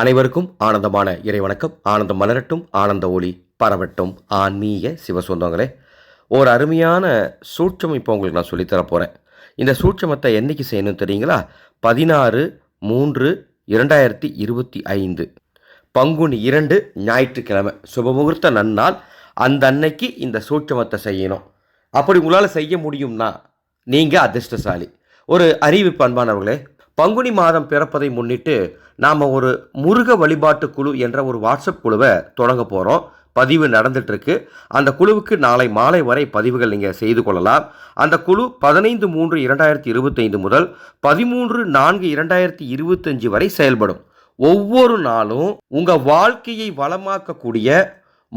அனைவருக்கும் ஆனந்தமான இறைவணக்கம். ஆனந்தம் மலரட்டும் ஆனந்த ஒளி பரவட்டும். ஆன்மீக சிவசொந்தங்களே ஒரு அருமையான சூட்சம் இப்போ உங்களுக்கு நான் சொல்லித்தரப் போகிறேன் இந்த சூட்சமத்தை என்றைக்கு செய்யணும் தெரியுங்களா? பதினாறு மூன்று இரண்டாயிரத்தி இருபத்தி ஐந்து. பங்குனி இரண்டு ஞாயிற்றுக்கிழமை. சுபமுகூர்த்த நன்னால் அந்த அன்னைக்கு இந்த சூட்சமத்தை செய்யணும். அப்படி உங்களால் செய்ய முடியும்னா நீங்கள் அதிர்ஷ்டசாலி. ஒரு அறிவிப்பு அன்பானவர்களே பங்குனி மாதம் பிறப்பதை முன்னிட்டு நாம் ஒரு முருக வழிபாட்டு குழு என்ற ஒரு வாட்ஸ்அப் குழுவை தொடங்க போகிறோம் பதிவு நடந்துட்டுருக்கு. அந்த குழுவுக்கு நாளை மாலை வரை பதிவுகள் நீங்கள் செய்து கொள்ளலாம். அந்த குழு பதினைந்து மூன்று இரண்டாயிரத்தி இருபத்தைந்து முதல் பதிமூன்று நான்கு இரண்டாயிரத்தி இருபத்தஞ்சு வரை செயல்படும். ஒவ்வொரு நாளும் உங்கள் வாழ்க்கையை வளமாக்கக்கூடிய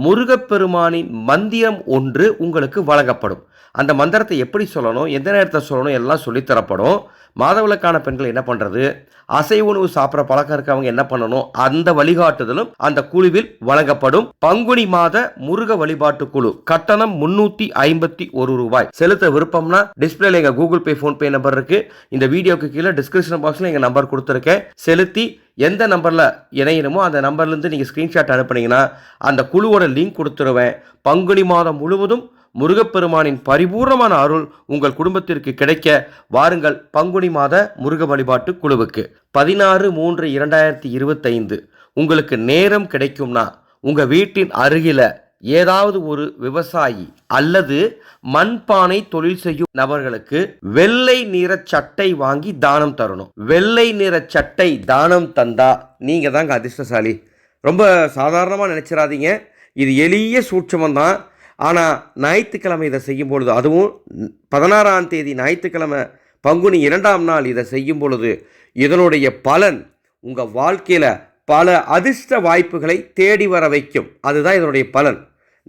முருகப்பெருமானின் மந்திரம் ஒன்று உங்களுக்கு வழங்கப்படும். அந்த மந்திரத்தை எப்படி சொல்லணும் எந்த நேரத்தை சொல்லணும் எல்லாம் சொல்லித்தரப்படும் மாதவிலக்கான பெண்கள் என்ன பண்ணுறது அசை உணவு சாப்பிட்ற பழக்கம் இருக்கவங்க என்ன பண்ணணும்? அந்த வழிகாட்டுதலும் அந்த குழுவில் வழங்கப்படும். பங்குனி மாத முருக வழிபாட்டு குழு கட்டணம் முன்னூத்தி ஐம்பத்தி ஒரு ரூபாய். செலுத்த விருப்பம்னா டிஸ்பிளேல எங்க கூகுள் பே ஃபோன்பே நம்பர் இருக்கு. இந்த வீடியோக்கு கீழே டிஸ்கிரிப்ஷன் பாக்ஸ்ல எங்க நம்பர் கொடுத்துருக்கேன். செலுத்தி எந்த நம்பரில் இணையணுமோ அந்த நம்பர்லேருந்து நீங்கள் ஸ்க்ரீன்ஷாட் அனுப்புனீங்கன்னா அந்த குழுவோட லிங்க் கொடுத்துருவேன். பங்குனி மாதம் முழுவதும் முருகப்பெருமானின் பரிபூர்ணமான அருள் உங்கள் குடும்பத்திற்கு கிடைக்க வாருங்கள் பங்குனி மாத முருக வழிபாட்டு குழுவுக்கு. பதினாறு மூன்று இரண்டாயிரத்தி இருபத்தைந்து. உங்களுக்கு நேரம் கிடைக்கும்னா உங்கள் வீட்டின் அருகில ஏதாவது ஒரு விவசாயி அல்லது மண்பானை தொழில் செய்யும் நபர்களுக்கு வெள்ளை நிற சட்டை வாங்கி தானம் தரணும். வெள்ளை நிற சட்டை தானம் தந்தா நீங்க தாங்க அதிர்ஷ்டசாலி. ரொம்ப சாதாரணமாக நினைச்சிடாதீங்க இது எளிய சூட்சமம் தான். ஆனால் ஞாயிற்றுக்கிழமை இதை செய்யும் பொழுது அதுவும் பதினாறாம் தேதி ஞாயிற்றுக்கிழமை பங்குனி இரண்டாம் நாள் இதை செய்யும் பொழுது இதனுடைய பலன் உங்கள் வாழ்க்கையில் பல அதிர்ஷ்ட வாய்ப்புகளை தேடி வர வைக்கும். அதுதான் இதனுடைய பலன்.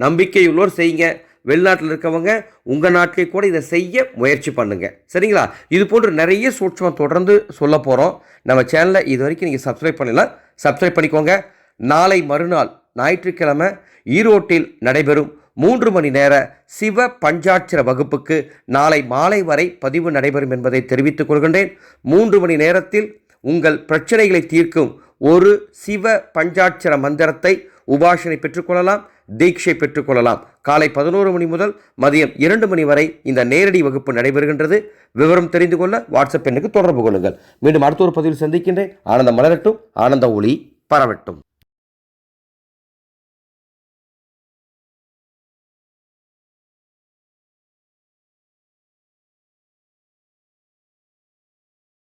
நம்பிக்கையுள்ளோர் செய்யுங்க. வெளிநாட்டில் இருக்கவங்க உங்கள் நாட்டிலே கூட இதை செய்ய முயற்சி பண்ணுங்கள் சரிங்களா? இது போன்று நிறைய சூட்சமாக தொடர்ந்து சொல்ல போகிறோம் நம்ம சேனலை இது வரைக்கும் நீங்கள் சப்ஸ்கிரைப் பண்ணலாம் சப்ஸ்கிரைப் பண்ணிக்கோங்க. நாளை மறுநாள் ஞாயிற்றுக்கிழமை ஈரோட்டில் நடைபெறும் மூன்று மணி நேர சிவ பஞ்சாட்சர வகுப்புக்கு நாளை மாலை வரை பதிவு நடைபெறும் என்பதை தெரிவித்துக் கொள்கின்றேன். மூன்று மணி நேரத்தில் உங்கள் பிரச்சனைகளை தீர்க்கும் ஒரு சிவ பஞ்சாட்சர மந்திரத்தை உபாசனை பெற்றுக்கொள்ளலாம் தீட்சை பெற்றுக்கொள்ளலாம். காலை பதினோரு மணி முதல் மதியம் இரண்டு மணி வரை இந்த நேரடி வகுப்பு நடைபெறுகின்றது. விவரம் தெரிந்து கொள்ள வாட்ஸ்அப் எண்ணுக்கு தொடர்பு கொள்ளுங்கள். மீண்டும் அடுத்த ஒரு பதிவில் சந்திக்கின்றேன். ஆனந்தம் மலரட்டும் ஆனந்த ஒளி பரவட்டும்.